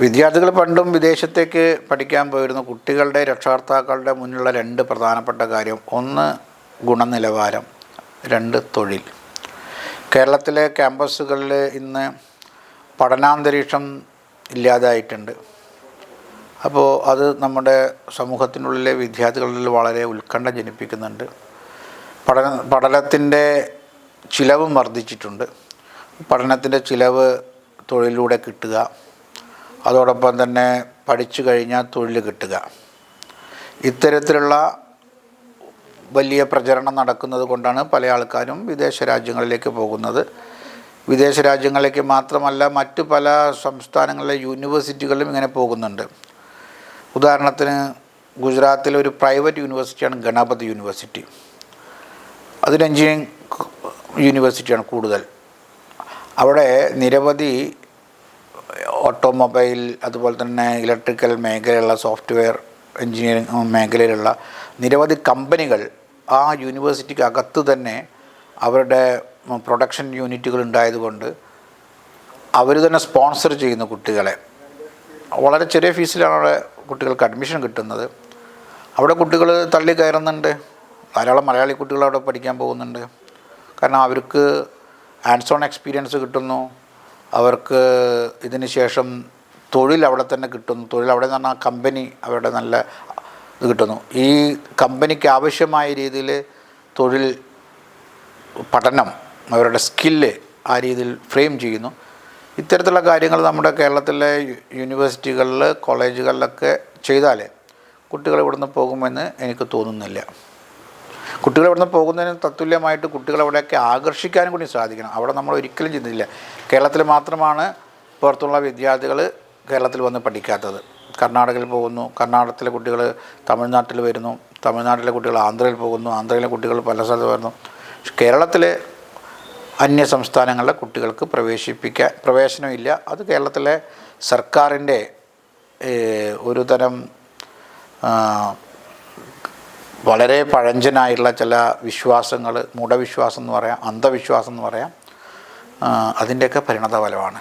വിദ്യാർത്ഥികൾ പണ്ടും വിദേശത്തേക്ക് പഠിക്കാൻ പോയിരുന്നു. കുട്ടികളുടെ രക്ഷകർത്താക്കളുടെ മുന്നിലുള്ള രണ്ട് പ്രധാനപ്പെട്ട കാര്യം. ഒന്ന് ഗുണനിലവാരം. രണ്ട് തൊഴിൽ. കേരളത്തിലെ ക്യാമ്പസുകളിൽ ഇന്ന് പഠനാന്തരീക്ഷം ഇല്ലാതായിട്ടുണ്ട്. അപ്പോൾ അത് നമ്മുടെ സമൂഹത്തിനുള്ളിലെ വിദ്യാർത്ഥികളിൽ വളരെ ഉത്കണ്ഠ ജനിപ്പിക്കുന്നുണ്ട്. പഠന പഠനത്തിന്റെ ചിലവും വർദ്ധിച്ചിട്ടുണ്ട്. പഠനത്തിന്റെ ചിലവ് തൊഴിലിലൂടെ കിട്ടുക. അതോടൊപ്പം തന്നെ പഠിച്ചു കഴിഞ്ഞാൽ തൊഴിൽ കിട്ടുക. ഇത്തരത്തിലുള്ള വലിയ പ്രചരണം നടക്കുന്നത് കൊണ്ടാണ് പല ആൾക്കാരും വിദേശ രാജ്യങ്ങളിലേക്ക് പോകുന്നത്. വിദേശ രാജ്യങ്ങളിലേക്ക് മാത്രമല്ല മറ്റു പല സംസ്ഥാനങ്ങളിലെ യൂണിവേഴ്സിറ്റികളിലും ഇങ്ങനെ പോകുന്നുണ്ട്. ഉദാഹരണത്തിന് ഗുജറാത്തിലെ ഒരു പ്രൈവറ്റ് യൂണിവേഴ്സിറ്റിയാണ് ഗണപതി യൂണിവേഴ്സിറ്റി. അതിന് എഞ്ചിനീയറിംഗ് യൂണിവേഴ്സിറ്റിയാണ് കൂടുതൽ. അവിടെ നിരവധി ഓട്ടോമൊബൈൽ അതുപോലെ തന്നെ ഇലക്ട്രിക്കൽ മേഖലയിലുള്ള സോഫ്റ്റ്വെയർ എഞ്ചിനീയറിംഗ് മേഖലയിലുള്ള നിരവധി കമ്പനികൾ ആ യൂണിവേഴ്സിറ്റിക്ക് അകത്ത് തന്നെ അവരുടെ പ്രൊഡക്ഷൻ യൂണിറ്റുകൾ ഉണ്ടായതുകൊണ്ട് അവർ തന്നെ സ്പോൺസർ ചെയ്യുന്ന കുട്ടികളെ. വളരെ ചെറിയ ഫീസിലാണ് അവിടെ കുട്ടികൾക്ക് അഡ്മിഷൻ കിട്ടുന്നത്. അവിടെ കുട്ടികൾ തള്ളി കയറുന്നുണ്ട്. ധാരാളം മലയാളി കുട്ടികൾ അവിടെ പഠിക്കാൻ പോകുന്നുണ്ട്. കാരണം അവർക്ക് ഹാൻഡ്സ് ഓൺ എക്സ്പീരിയൻസ് കിട്ടുന്നു. അവർക്ക് ഇതിന് ശേഷം തൊഴിൽ അവിടെ തന്നെ കിട്ടുന്നു. തൊഴിൽ അവിടെ നിന്ന് പറഞ്ഞാൽ കമ്പനി അവരുടെ നല്ല ഇത് കിട്ടുന്നു. ഈ കമ്പനിക്ക് ആവശ്യമായ രീതിയിൽ തൊഴിൽ പഠനം അവരുടെ സ്കില്ല് ആ രീതിയിൽ ഫ്രെയിം ചെയ്യുന്നു. ഇത്തരത്തിലുള്ള കാര്യങ്ങൾ നമ്മുടെ കേരളത്തിലെ യൂണിവേഴ്സിറ്റികളിൽ കോളേജുകളിലൊക്കെ ചെയ്താൽ കുട്ടികൾ ഇവിടുന്ന് പോകുമെന്ന് എനിക്ക് തോന്നുന്നില്ല. കുട്ടികൾ ഇവിടുന്ന് പോകുന്നതിന് തത്തുല്യമായിട്ട് കുട്ടികളെ അവിടെയൊക്കെ ആകർഷിക്കാനും കൂടി സാധിക്കണം. അവിടെ നമ്മൾ ഒരിക്കലും ചിന്തില്ല. കേരളത്തിൽ മാത്രമാണ് പുറത്തുള്ള വിദ്യാർത്ഥികൾ കേരളത്തിൽ വന്ന് പഠിക്കാത്തത്. കർണാടകയിൽ പോകുന്നു കർണാടകത്തിലെ കുട്ടികൾ തമിഴ്നാട്ടിൽ വരുന്നു തമിഴ്നാട്ടിലെ കുട്ടികൾ ആന്ധ്രയിൽ പോകുന്നു ആന്ധ്രയിലെ കുട്ടികൾ പല സ്ഥലത്ത് വരുന്നു. കേരളത്തിലെ അന്യ സംസ്ഥാനങ്ങളിലെ കുട്ടികൾക്ക് പ്രവേശിപ്പിക്കാൻ പ്രവേശനമില്ല. അത് കേരളത്തിലെ സർക്കാരിന്റെ ഒരു തരം വളരെ പഴഞ്ചനായിട്ടുള്ള ചില വിശ്വാസങ്ങൾ മൂഢവിശ്വാസം എന്ന് പറയാം അന്ധവിശ്വാസം എന്ന് പറയാം അതിന്റെയൊക്കെ പരിണത ഫലമാണ്